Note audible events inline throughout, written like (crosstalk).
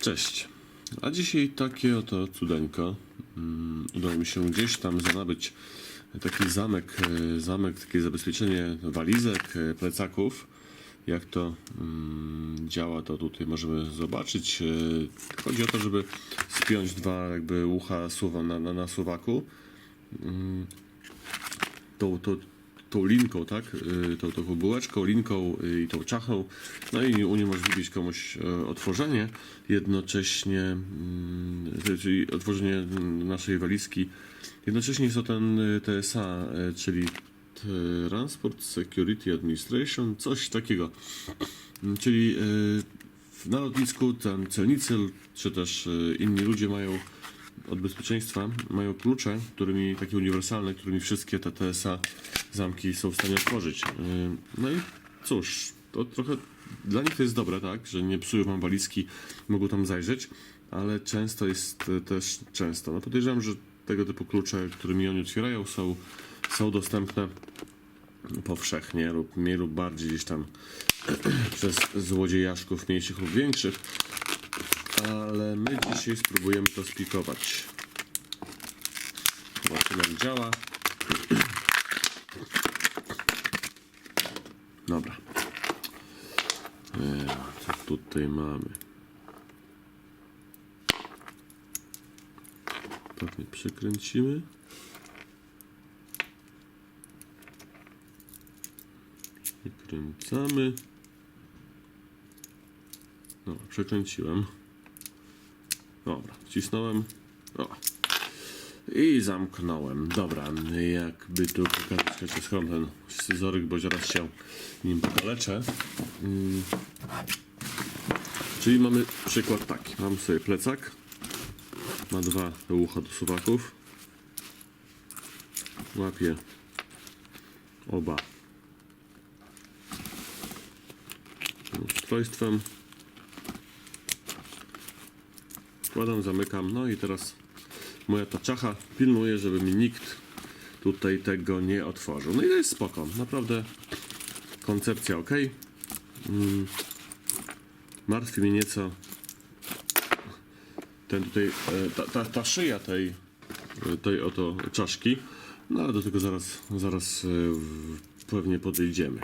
Cześć. A dzisiaj takie oto cudeńko. Mm, Udało mi się gdzieś tam zanabyć taki zamek, e, zamek, takie zabezpieczenie walizek, e, plecaków. Jak to mm, działa, to tutaj możemy zobaczyć. E, Chodzi o to, żeby spiąć dwa jakby ucha suwa na, na, na suwaku. Mm, Tą, tą, linką, tak? Y, Tą, tą bułeczką, linką i tą czachą. No i uniemożliwić komuś e, otworzenie. Jednocześnie, mm, czyli otworzenie naszej walizki. Jednocześnie jest to ten y, TSA, e, czyli Transport Security Administration, coś takiego. Mm, Czyli na lotnisku ten celnicy, czy też inni ludzie mają od bezpieczeństwa mają klucze, którymi takie uniwersalne, którymi wszystkie te TSA zamki są w stanie otworzyć. Yy, No i cóż, to trochę dla nich to jest dobre, tak, że nie psują wam walizki, mogą tam zajrzeć, ale często jest e, też często. No podejrzewam, że tego typu klucze, którymi oni otwierają, są, są dostępne powszechnie lub mniej lub bardziej gdzieś tam (clears throat) przez złodziejaszków mniejszych lub większych ale my dzisiaj spróbujemy to spikować. Zobaczymy jak działa. Dobra. E, Co tutaj mamy? Pewnie przekręcimy. Przekręcamy. No, przekręciłem. Dobra, wcisnąłem. O. I zamknąłem. Dobra, jakby tu pokazać, jak schron ten scyzoryk, bo zaraz się nim pokaleczę. Mm. Czyli mamy przykład taki. Mam sobie plecak. Ma dwa ucha do suwaków. Łapię oba ustrojstwem. Wkładam, zamykam. No i teraz moja ta czacha pilnuje, żeby mi nikt tutaj tego nie otworzył. No i to jest spoko. Naprawdę koncepcja ok. Mm. Martwi mnie nieco ten tutaj, e, ta, ta, ta szyja tej, e, tej oto czaszki. No ale do tego zaraz, zaraz e, pewnie podejdziemy.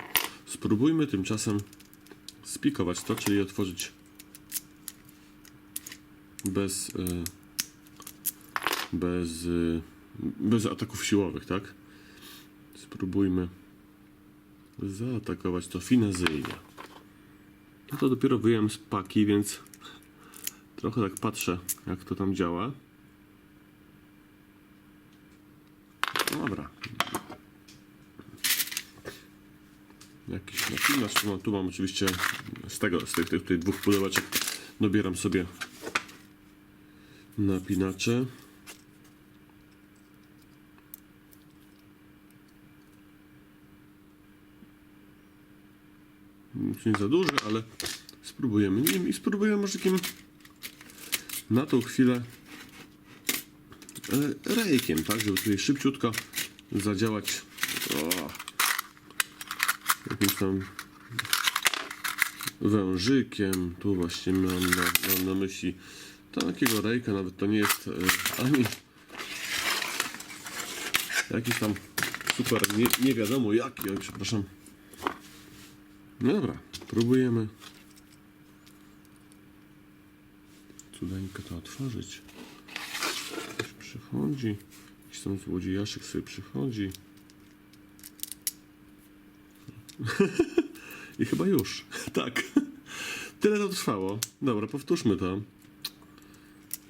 Spróbujmy tymczasem spikować to, czyli otworzyć bez, y, bez, y, bez ataków siłowych, tak? Spróbujmy zaatakować to finezyjnie. No to dopiero wyjąłem z paki, więc trochę tak patrzę, jak to tam działa. Dobra. Jakiś napinacz. Tu mam, tu mam oczywiście z tego, z tych, tych, tych dwóch pudełeczek dobieram sobie napinacze. Nie za duży, ale spróbujemy nim i spróbujemy może takim na tą chwilę e, rejkiem, tak, żeby tutaj szybciutko zadziałać o, jakimś tam wężykiem. Tu właśnie mam na, mam na myśli takiego rejka, nawet to nie jest e, ani jakiś tam super, nie, nie wiadomo jaki, oj, przepraszam. No dobra, próbujemy cudeńkę to otworzyć. Ktoś przychodzi, jakiś tam złodziejaszek sobie przychodzi. (laughs) I chyba już. (laughs) tak. Tyle to trwało. Dobra, powtórzmy to.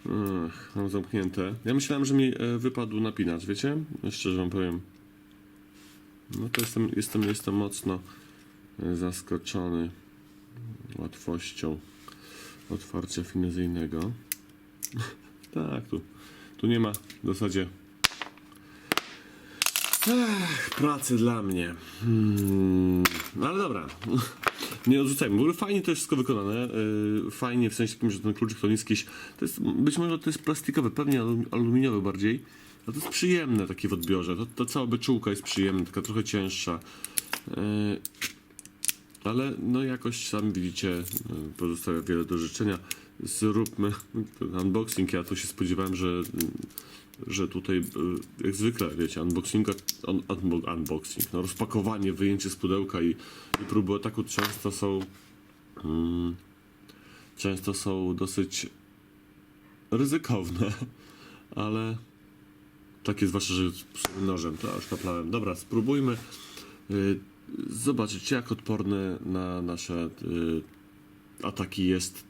Ach, mam zamknięte. Ja myślałem, że mi e, wypadł napinacz, wiecie? Szczerze wam powiem. No to jestem, jestem, jestem mocno e, zaskoczony łatwością otwarcia finezyjnego. (laughs) tak, tu, tu nie ma w zasadzie Ech, pracy dla mnie. Hmm, no ale dobra. Nie odrzucajmy. W ogóle fajnie to jest wszystko wykonane. Yy, fajnie w sensie takim, że ten kluczyk to nie jest jakiś. To jest, być może to jest plastikowe, pewnie alum- aluminiowe bardziej. Ale to jest przyjemne takie w odbiorze. To, to cała beczułka jest przyjemna, taka trochę cięższa. Yy, ale no jakoś sami widzicie, y, pozostawia wiele do życzenia. Zróbmy (laughs) unboxing. Ja tu się spodziewałem, że, y, że tutaj y, jak zwykle, wiecie, unboxing, un, unbo- unboxing, no rozpakowanie, wyjęcie z pudełka i, i próby ataku często są mm, często są dosyć ryzykowne, (laughs) ale takie zwłaszcza, że z nożem, to aż kaplałem. Dobra, spróbujmy y, zobaczyć, jak odporny na nasze y, ataki jest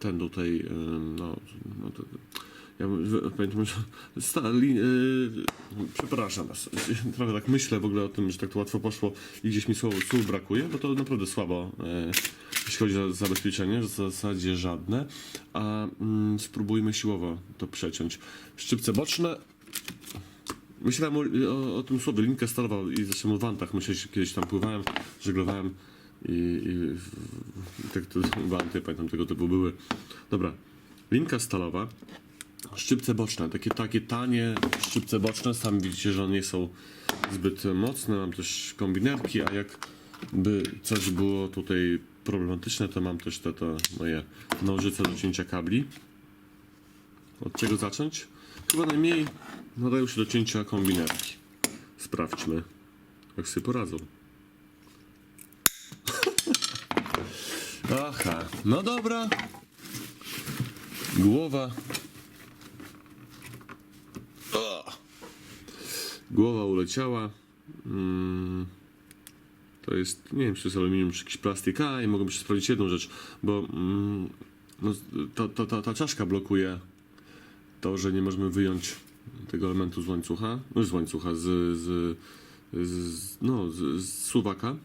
ten tutaj, y, no, no to, ja pamiętam, że stali, y, przepraszam was, (laughs) trochę tak myślę w ogóle o tym, że tak to łatwo poszło i gdzieś mi słów, słów brakuje, bo to naprawdę słabo, y, jeśli chodzi o zabezpieczenie, w zasadzie żadne, a mm, spróbujmy siłowo to przeciąć. Szczypce boczne, Myślałem o, o, o tym słowie, linkę stalową i zresztą o wantach. Myślę, że kiedyś tam pływałem, żeglowałem i, i, i tak to wanty, pamiętam tego typu były. Dobra, linka stalowa, szczypce boczne, takie, takie tanie szczypce boczne, sami widzicie, że one nie są zbyt mocne, mam też kombinerki, a jakby coś było tutaj problematyczne, to mam też te, te moje nożyce do cięcia kabli. Od czego zacząć? Chyba najmniej nadają się do cięcia kombinerki. Sprawdźmy, jak sobie poradzą. (laughs) Aha, no dobra. Głowa. Głowa uleciała. Mm. To jest, nie wiem, czy to jest aluminium, czy jakiś plastik. A, i mogę jeszcze sprawdzić jedną rzecz, bo mm, no, ta, ta, ta, ta czaszka blokuje to, że nie możemy wyjąć tego elementu z łańcucha, no z łańcucha, z, z, z, no, z, z suwaka,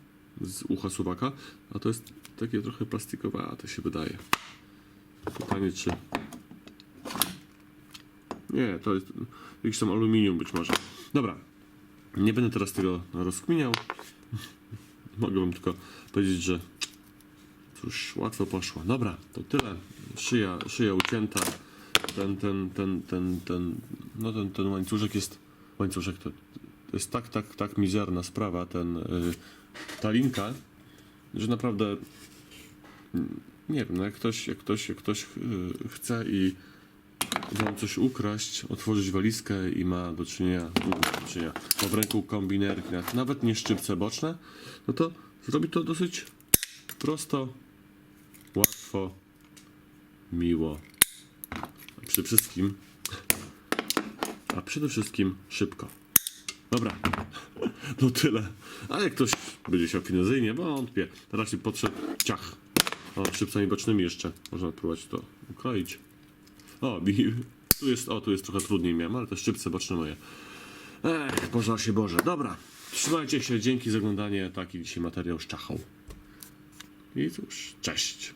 z ucha suwaka, a to jest takie trochę plastikowe, a to się wydaje. Pytanie, czy... Nie, to jest jakiś tam aluminium być może. Dobra, nie będę teraz tego rozkminiał. Mogę wam tylko powiedzieć, że cóż, łatwo poszło. Dobra, to tyle. Szyja, szyja ucięta ten, ten, ten, ten, ten, no ten, ten łańcuszek jest, łańcuszek to, jest tak, tak, tak mizerna sprawa, ten, y, ta linka, że naprawdę, mm, nie wiem, no jak ktoś, jak ktoś, jak ktoś y, chce i wam coś ukraść, otworzyć walizkę i ma do czynienia, do czynienia ma w ręku kombinerki, nawet- nie szczypce boczne, no to zrobi to dosyć prosto, łatwo, miło a przede wszystkim, a przede wszystkim szybko. Dobra, (laughs) no tyle. A jak ktoś będzie chciał finezyjnie, wątpię. Raczej podszedł ciach. O, szybcami bocznymi jeszcze. Można próbować to ukroić. O, i tu jest, o, tu jest trochę trudniej miałem, ale te szczypce boczne moje. Ech, Boże się Boże. Dobra, trzymajcie się, dzięki za oglądanie. Taki dzisiaj materiał z czachą. I cóż, cześć.